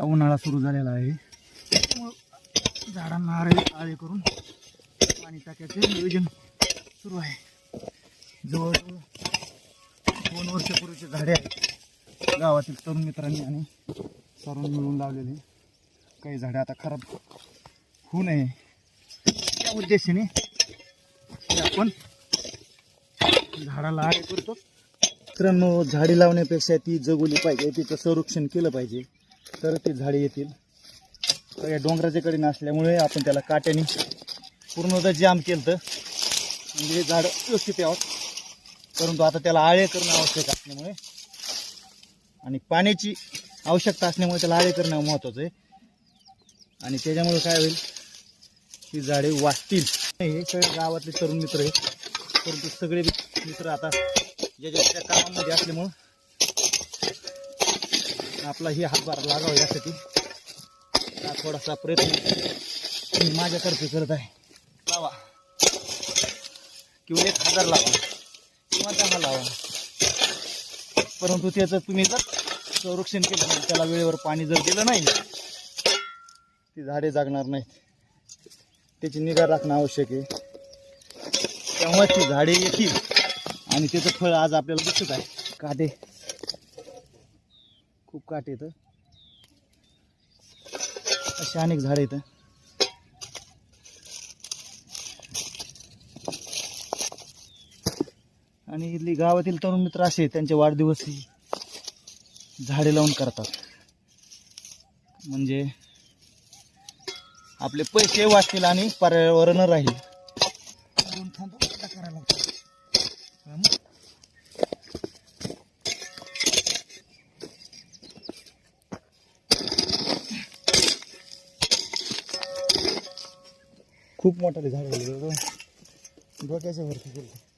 आता उन्हाळा सुरू झालेला आहे. त्यामुळं झाडांना आळे आळे करून पाणी टाक्याचे. नियोजन सुरू आहे. जवळजवळ दोन वर्षापूर्वीचे झाडे आहेत. गावातील तरुण मित्रांनी आणि सर्वांनी मिळून लावलेले काही झाडे आता खराब होऊ नये. त्या उद्देशाने आपण झाडाला आळे करतो. मित्रांनो झाडे लावण्यापेक्षा ती जगवली पाहिजे तिचं संरक्षण केलं पाहिजे. तर ती झाडे येतील. या डोंगराच्या कडे नसल्यामुळे आपण त्याला काट्याने पूर्णतः जाम केलं तर म्हणजे हे झाड व्यवस्थित यावं. परंतु आता त्याला आळे करणं आवश्यक असल्यामुळे आणि पाण्याची आवश्यकता असल्यामुळे त्याला आळे करणं महत्त्वाचं आहे. आणि त्याच्यामुळे काय होईल ही झाडे वाचतील. हे सगळे गावातले तरुण मित्र आहे परंतु सगळे मित्र आता ज्याच्या त्याच्या कामामध्ये असल्यामुळं आपला ही हातभार लागावा यासाठी. हा थोडासा प्रयत्न मी माझ्यातर्फे करत आहे. लावा. किंवा एक हजार लावा. किंवा दहा लावा. परंतु त्याचं तुम्ही जर संरक्षण केलं नाही, त्याला वेळेवर पाणी जर दिलं नाही ती झाडे जागणार नाहीत त्याची निगा राखणं आवश्यक आहे. तेव्हा ती झाडे येतील आणि त्याचं फळ आज आपल्याला दिसत आहे. कादे खूप काटे येतं असे अनेक झाडं येतं आणि इथली गावातील तरुण मित्र असे त्यांचे वाढदिवस झाडे लावून करतात. म्हणजे आपले पैसे वाचतील आणि पर्यावरण राहील. दोन थांबा, करायला खूप मोठाले झाड झाले डोक्याच्या वरती गेलं.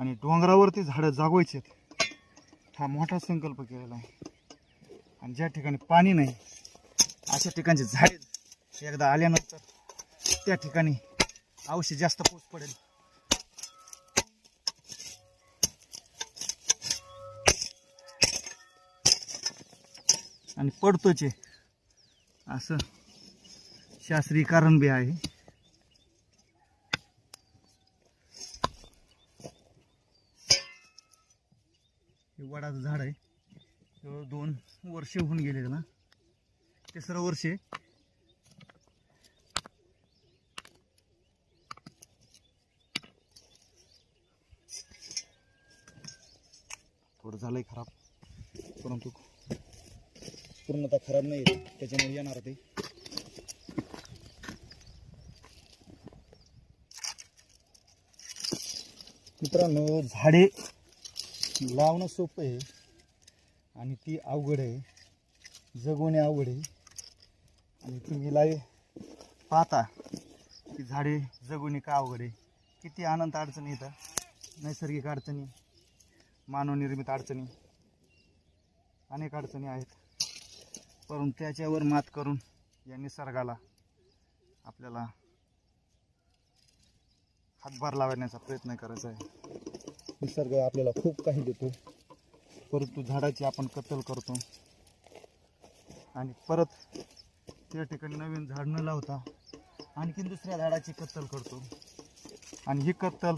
आणि डोंगरावरती झाडं जागवायची आहेत. हा मोठा संकल्प केलेला आहे. आणि ज्या ठिकाणी पाणी नाही अशा ठिकाणचे झाडे एकदा आल्यानंतर त्या ठिकाणी औषध जास्त पोच पडेल. आणि पडतोच आहे असं शास्त्रीय कारण बी आहे. हे वडाचं झाड आहे जवळ दोन वर्ष होऊन गेले ना तिसरं वर्ष आहे. थोडं झालंय खराब परंतु पूर्णतः खराब नाही आहे. त्याच्यामुळे येणार ते मित्रांनो झाडे लावणं सोपं आहे आणि ती अवघड आहे. जगवणे अवघड आहे. आणि तुम्ही लाई पाहता की झाडे जगवणे का अवघड आहे. किती अनंत अडचणी येतात नैसर्गिक अडचणी मानवनिर्मित अडचणी अनेक अडचणी आहेत. परंतु त्याच्यावर मात करून या निसर्गाला आपल्याला हातभार लावण्याचा प्रयत्न करायचा आहे. निसर्ग आपल्याला खूप काही देतो. परंतु झाडाची आपण कत्तल करतो. आणि परत त्या ठिकाणी नवीन झाड न लावता आणखीन दुसऱ्या झाडाची कत्तल करतो. आणि ही कत्तल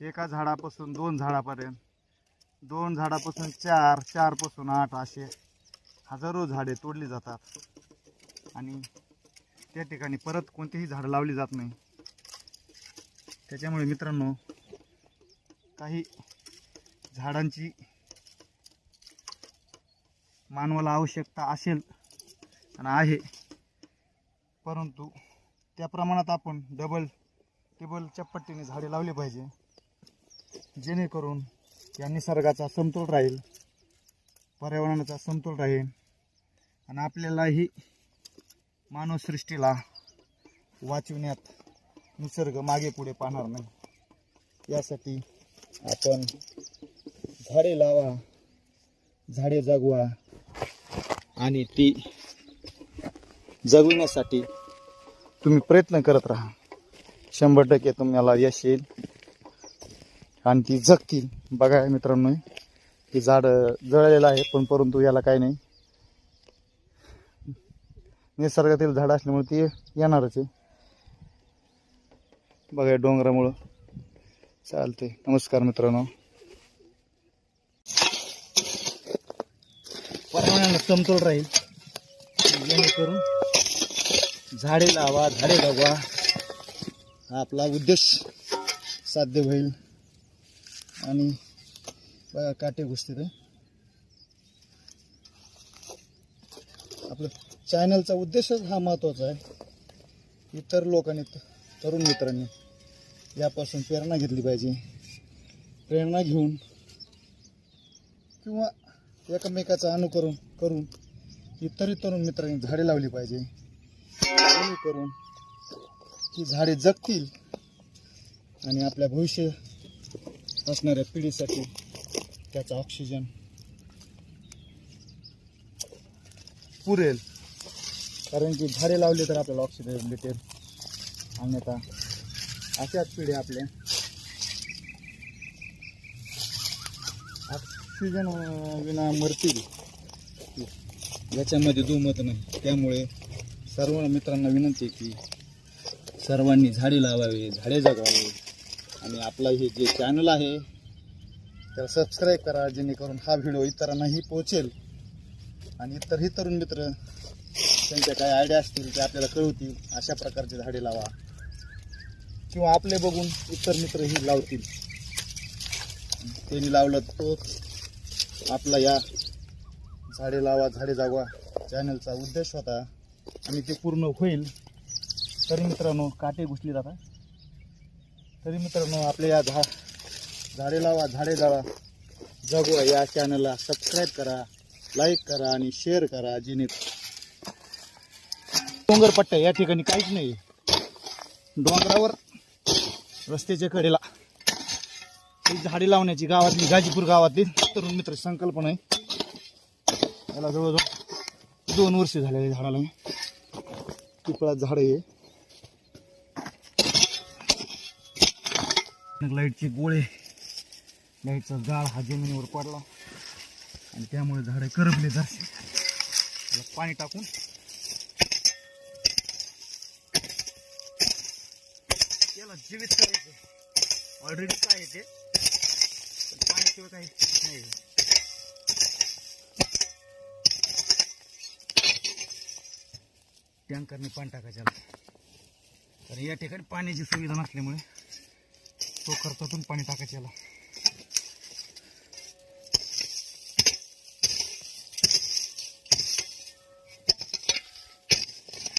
एका झाडापासून दोन झाडापर्यंत दोन झाडापासून चार चारपासून आठ असे हजारो झाडे तोडली जातात. आणि त्या ठिकाणी परत कोणतीही झाडं लावली जात नाही. त्याच्यामुळे मित्रांनो काही झाडांची मानवाला आवश्यकता असेल आणि आहे. परंतु त्या प्रमाणात आपण डबल टेबलच्या पट्टीने झाडे लावले पाहिजे. जेणेकरून या निसर्गाचा समतोल राहील पर्यावरणाचा समतोल राहील आणि आपल्यालाही मानवसृष्टीला वाचविण्यात निसर्ग मागे पुढे पाहणार नाही. यासाठी आपण झाडे लावा झाडे जगवा आणि ती जगविण्यासाठी तुम्ही प्रयत्न करत राहा. शंभर टक्के तुम्हाला यश येईल. आणि ती जगतील बघा मित्रांनो हे झाड जळलेलं आहे पण परंतु याला काही नाही. निसर्गातील झाड असल्यामुळे ती येणारच आहे. बघा डोंगरामुळं. चालते नमस्कार मित्रांनो. पर्यावरणाला समतोल राहील. जेणेकरून झाडे लावा झाडे जगवा हा आपला उद्देश साध्य होईल. आणि बघा काटे घुसते आपलं चॅनलचा उद्देशच हा महत्त्वाचा आहे. इतर लोकांनी तरुण मित्रांनी यापासून प्रेरणा घेतली पाहिजे. प्रेरणा घेऊन किंवा एकमेकाचं अनुकरण करून इतरही तरुण मित्रांनी झाडे लावली पाहिजे. जेणेकरून ही झाडे जगतील आणि आपल्या भविष्य असणाऱ्या पिढीसाठी त्याचा ऑक्सिजन पुरेल. कारण की झाडे लावले तर आपल्याला ऑक्सिजन भेटेल. अन्यथा अशाच पिढ्या आपल्या. ऑक्सिजन विना मरतील याच्यामध्ये दुमत नाही. त्यामुळे सर्व मित्रांना विनंती आहे की सर्वांनी झाडे लावावे झाडे जगवावे आणि आपलं हे जे चॅनल आहे त्याला सबस्क्राईब करा जेणेकरून हा व्हिडिओ इतरांनाही पोहोचेल. आणि इतरही तरुण मित्र त्यांच्या काही आयडिया असतील ते आपल्याला कळवतील. अशा प्रकारचे झाडे लावा. किंवा आपले बघून इतर मित्रही लावतील. त्यांनी लावलं तोच आपला या झाडे लावा झाडे जागवा चॅनलचा उद्देश होता. आणि ते पूर्ण होईल. तरी मित्रांनो काटे घुसली जातात तरी मित्रांनो आपल्या या झा झाडे लावा झाडे जावा. जगवा या चॅनलला सबस्क्राईब करा लाईक करा आणि शेअर करा जेणे डोंगरपट्ट्या या ठिकाणी काहीच नाही डोंगरावर रस्त्याच्या कडेला ही झाडे लावण्याची गावातली गाजीपूर गावातली तरुण मित्र संकल्पना आहे. याला जवळजवळ दोन वर्ष झाले झाडाला. मी पिपळात झाड आहे. लाईटचे गोळे लाईटचा जाळ हा जमिनीवर पडला. आणि त्यामुळे झाडे करपले जाते पाणी टाकून त्याला जीवित करायचं. ऑलरेडी काय आहे ते? पण पाण्याशिवाय काही नाही टँकरने पाणी टाकायचं कारण या ठिकाणी पाण्याची सुविधा नसल्यामुळे तो खर्चातून पाणी टाकायचं याला.